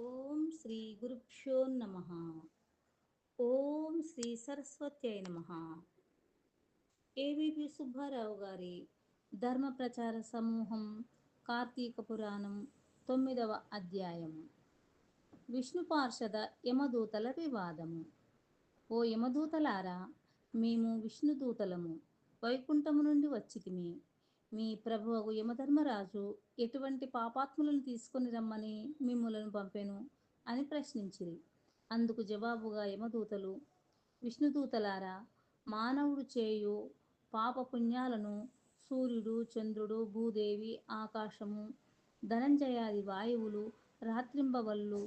ఓం శ్రీ గురుభ్యో నమ. ఓం శ్రీ సరస్వత్యై నమ. ఏవిపి సుబ్బారావు గారి ధర్మ ప్రచార సమూహం కార్తీక పురాణం తొమ్మిదవ అధ్యాయం. విష్ణు పార్షద యమదూతల వివాదము. ఓ యమదూతలారా మేము విష్ణుదూతలము వైకుంఠము నుండి వచ్చితిమి. మీ ప్రభువు యమధర్మరాజు ఎటువంటి పాపాత్ములను తీసుకొని రమ్మని మిమ్ములను పంపెను అని ప్రశ్నించిరి. అందుకు జవాబుగా యమదూతలు విష్ణుదూతలారా మానవుడు చేయు పాపపుణ్యాలను సూర్యుడు చంద్రుడు భూదేవి ఆకాశము ధనంజయాది వాయువులు రాత్రింబవళ్ళు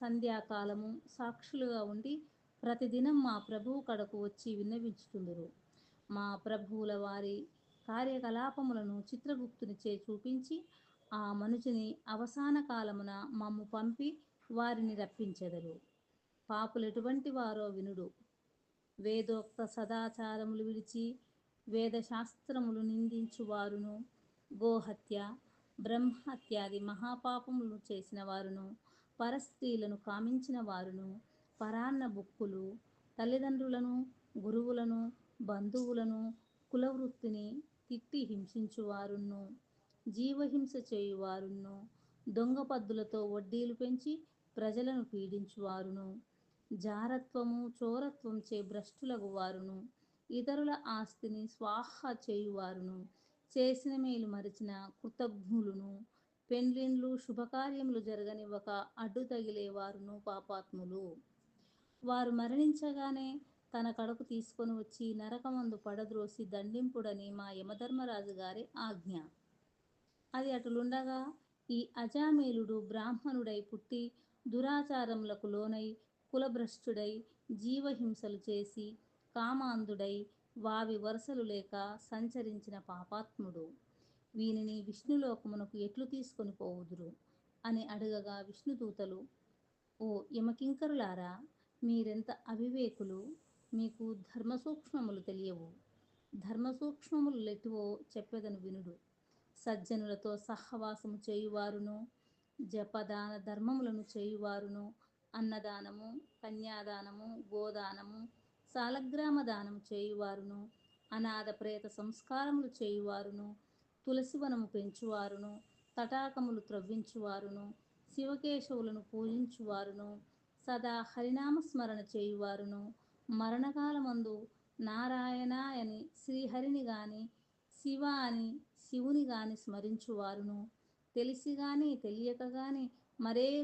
సంధ్యాకాలము సాక్షులుగా ఉండి ప్రతిదినం మా ప్రభువు కడకు వచ్చి విన్నవించుతుందరు మా ప్రభువుల వారి కార్యకలాపములను చిత్రగుప్తునిచే చూపించి ఆ మనుషుని అవసాన కాలమున మమ్ము పంపి వారిని రప్పించెదరు. పాపులెటువంటి వారో వినుడు. వేదోక్త సదాచారములు విడిచి వేదశాస్త్రములు నిందించువారును గోహత్య బ్రహ్మత్యాది మహాపాపములను చేసిన వారును. పరస్త్రీలను కామించిన వారును. పరాన్న బుక్కులు తల్లిదండ్రులను గురువులను బంధువులను కులవృత్తిని తిట్టి హింసించువారును జీవహింస చేయువారును దొంగ పద్దులతో వడ్డీలు పెంచి ప్రజలను పీడించువారును జారత్వము చోరత్వం చే భ్రష్టులకు వారును ఇతరుల ఆస్తిని స్వాహ చేయువారును చేసిన మేలు మరిచిన కృతజ్ఞులను పెండ్లిండ్లు శుభకార్యములు జరగని ఒక అడ్డు తగిలేవారును పాపాత్ములు. వారు మరణించగానే తన కడుపు తీసుకొని వచ్చి నరకమందు పడద్రోసి దండింపుడని మా యమధర్మరాజు గారి ఆజ్ఞ. అది అటులుండగా ఈ అజామేలుడు బ్రాహ్మణుడై పుట్టి దురాచారములకు లోనై కులభ్రష్టుడై జీవహింసలు చేసి కామాంధుడై వావి వరుసలు లేక సంచరించిన పాపాత్ముడు. వీనిని విష్ణులోకమునకు ఎట్లు తీసుకొని పోవుదురు? అని అడగగా విష్ణుదూతలు ఓ యమకింకరులారా మీరెంత అవివేకులు? మీకు ధర్మసూక్ష్మములు తెలియవు. ధర్మసూక్ష్మములు లెటివో చెప్పెదను వినుడు. సజ్జనులతో సహవాసము చేయువారును జపదాన ధర్మములను చేయువారును అన్నదానము కన్యాదానము గోదానము సాలగ్రామ దానం చేయువారును అనాథ ప్రేత సంస్కారములు చేయువారును తులసివనము పెంచువారును తటాకములు త్రవ్వించువారును శివకేశవులను పూజించువారును సదా హరినామస్మరణ చేయువారును మరణకాలమందు నారాయణ అని శ్రీహరిని గాని శివ అని శివుని గాని స్మరించువారును. తెలిసి గాని తెలియక గాని మరే